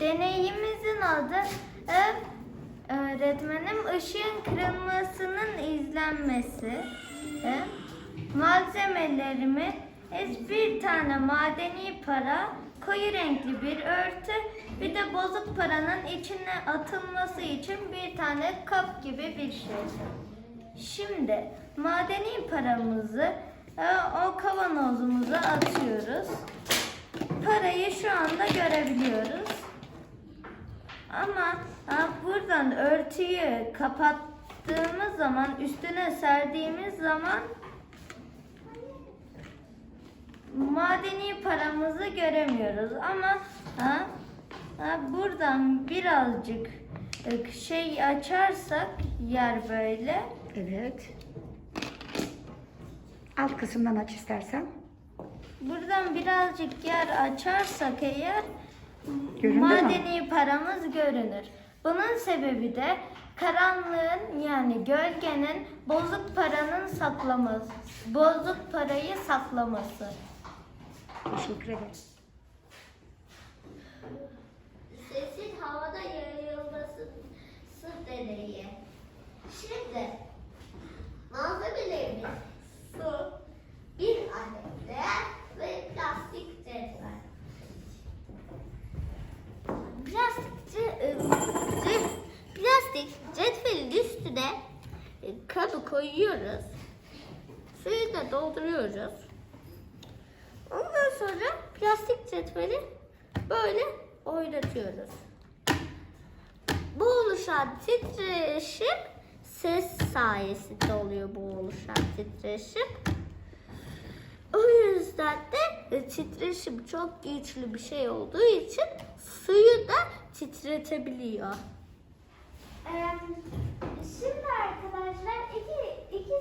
deneyimizin adı öğretmenim ışığın kırılmasının izlenmesi. Malzemelerimi e, bir tane madeni para, koyu renkli bir örtü, bir de bozuk paranın içine atılması için bir tane kap gibi bir şey. Şimdi madeni paramızı o kavanozumuza atıyoruz. Parayı şu anda görebiliyoruz. Ama ha, buradan örtüyü kapattığımız zaman, üstüne serdiğimiz zaman madeni paramızı göremiyoruz. Ama ha, ha, buradan birazcık e, şey açarsak yer böyle Evet. Alt kısımdan aç istersen. Buradan birazcık yer açarsak eğer Görünür mü? madeni paramız görünür. Bunun sebebi de karanlığın yani gölgenin bozuk paranın saklaması, bozuk parayı saklaması. Teşekkür ederim. Sesin havada yayılması deneyi. Şimdi malzemelerimiz su, bir adet de ve plastik cetvel. Plastik, ce- e, ce- cetvelin üstüne e, kabı koyuyoruz. Suyu da dolduruyoruz. Ondan sonra plastik cetveli böyle oynatıyoruz. Bu oluşan titreşim ses sayesinde oluyor bu oluşan titreşim. O yüzden de e, titreşim çok güçlü bir şey olduğu için suyu da titretebiliyor. Şimdi arkadaşlar iki, iki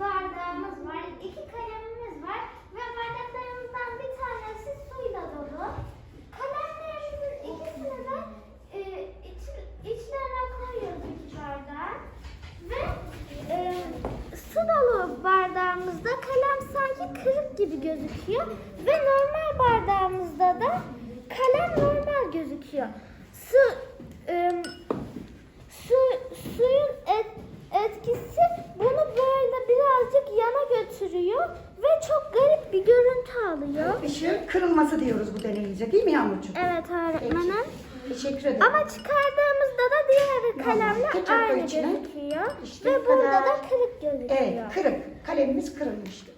bardağımız var, iki kalemimiz var ve bardaklarımızdan bir tanesi suyla dolu. Kalemlerimizin ikisini de e, iç, içlerine koyuyoruz. Ve e, su dolu bardağımızda kalem sanki kırık gibi gözüküyor ve normal bardağımızda da kalem normal gözüküyor. Su e, Su, suyun et, etkisi bunu böyle birazcık yana götürüyor ve çok garip bir alıyor. Işığın kırılması diyoruz bu deneyimize değil mi Yağmurcuğum? Evet öğretmenim. Teşekkür ederim. Ama çıkardığımızda da diğer kalemle Geçer aynı gözüküyor. İşte ve bu burada kadar. da kırık gözüküyor. Evet, kırık. Kalemimiz kırılmıştı.